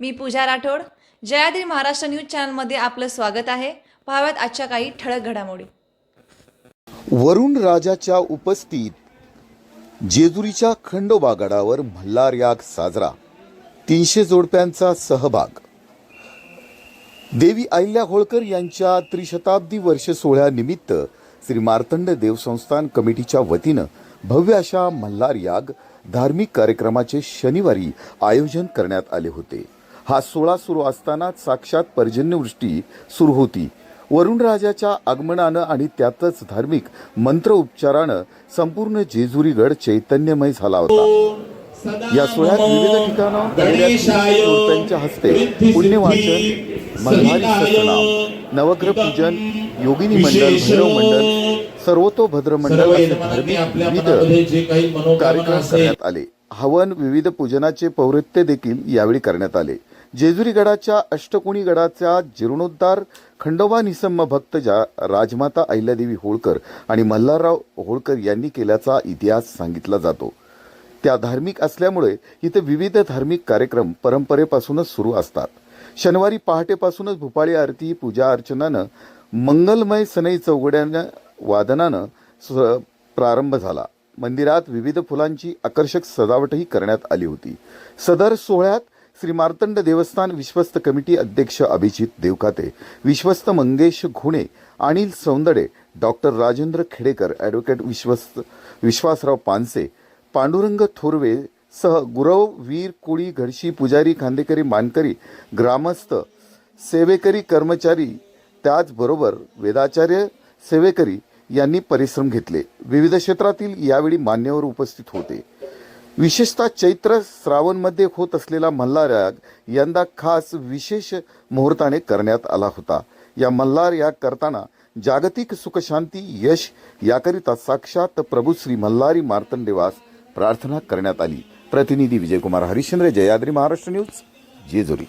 मी Pooja Rathod. Jayadri Maharashtra news चॅनलमध्ये आपलं स्वागत आहे. पाहाव्यात आजच्या काही ठळक घडामोडी. वरुण राजाच्या उपस्थित जेजुरीच्या खंडोबा गडावर मल्हार याग साजरा. तीनशे जोडप्यांचा सहभाग. देवी अहिल्या होळकर यांच्या त्रिशताब्दी वर्ष सोहळ्यानिमित्त श्री मार्तंड देवसंस्थान कमिटीच्या वतीनं भव्य अशा मल्हार याग धार्मिक कार्यक्रमाचे शनिवारी आयोजन करण्यात आले होते. हा सोहळा सुरू असताना साक्षात पर्जन्यवृष्टी सुरू होती. वरुणराजाच्या आगमनानं आणि त्यातच धार्मिक मंत्र उपचारानं संपूर्ण जेजुरीगड चैतन्यमय झाला होता. या सोहळ्यात विविध ठिकाणं गणेशाय हस्ते पुण्यवाचन मल्हारी सहस्रनाम नवग्रह पूजन योगिनी मंडळ भैरव मंडळ सर्वतोभद्र मंडळ धार्मिक विविध कार्यक्रम करण्यात आले. हवन विविध पूजनाचे पौरत्य देखील यावेळी करण्यात आले. जेजुरी गडाच्या अष्टकोणी गडाचा जीर्णोद्धार खंडोबा निसम्म भक्त जा राजमाता अहिल्यादेवी होळकर आणि मल्हारराव होळकर यांनी केल्याचा इतिहास सांगितला जातो. त्या धार्मिक असल्यामुळे इथे विविध धार्मिक कार्यक्रम परंपरेपासूनच सुरू असतात. शनिवारी पहाटेपासूनच भूपाळी आरती पूजा अर्चनानं मंगलमय सनई चौघड्यानं वादनानं स- प्रारंभ झाला. मंदिरात विविध फुलांची आकर्षक सजावटही करण्यात आली होती. सदर सोहळ्यात श्री मार्तंड देवस्थान विश्वस्त कमिटी अध्यक्ष अभिजित देवकाते विश्वस्त मंगेश घुणे अनिल सौंदडे डॉक्टर राजेंद्र खेडेकर ॲडव्होकेट विश्वस्त विश्वासराव पानसे पांडुरंग थोरवे सह गुरव वीर कोळी घडशी पुजारी खांदेकरी मानकरी ग्रामस्थ सेवेकरी कर्मचारी त्याचबरोबर वेदाचार्य सेवेकरी यांनी परिश्रम घेतले. विविध क्षेत्रातील यावेळी मान्यवर उपस्थित होते. विशेषतः चैत्र श्रावणमध्ये होत असलेला मल्हार याग यंदा खास विशेष मुहूर्ताने करण्यात आला होता. या मल्हार याग करताना जागतिक सुखशांती यश याकरिता साक्षात प्रभू श्री मल्हारी मार्तंडेवास प्रार्थना करण्यात आली. प्रतिनिधी विजयकुमार हरिश्चंद्र जयाद्री महाराष्ट्र न्यूज जेजुरी.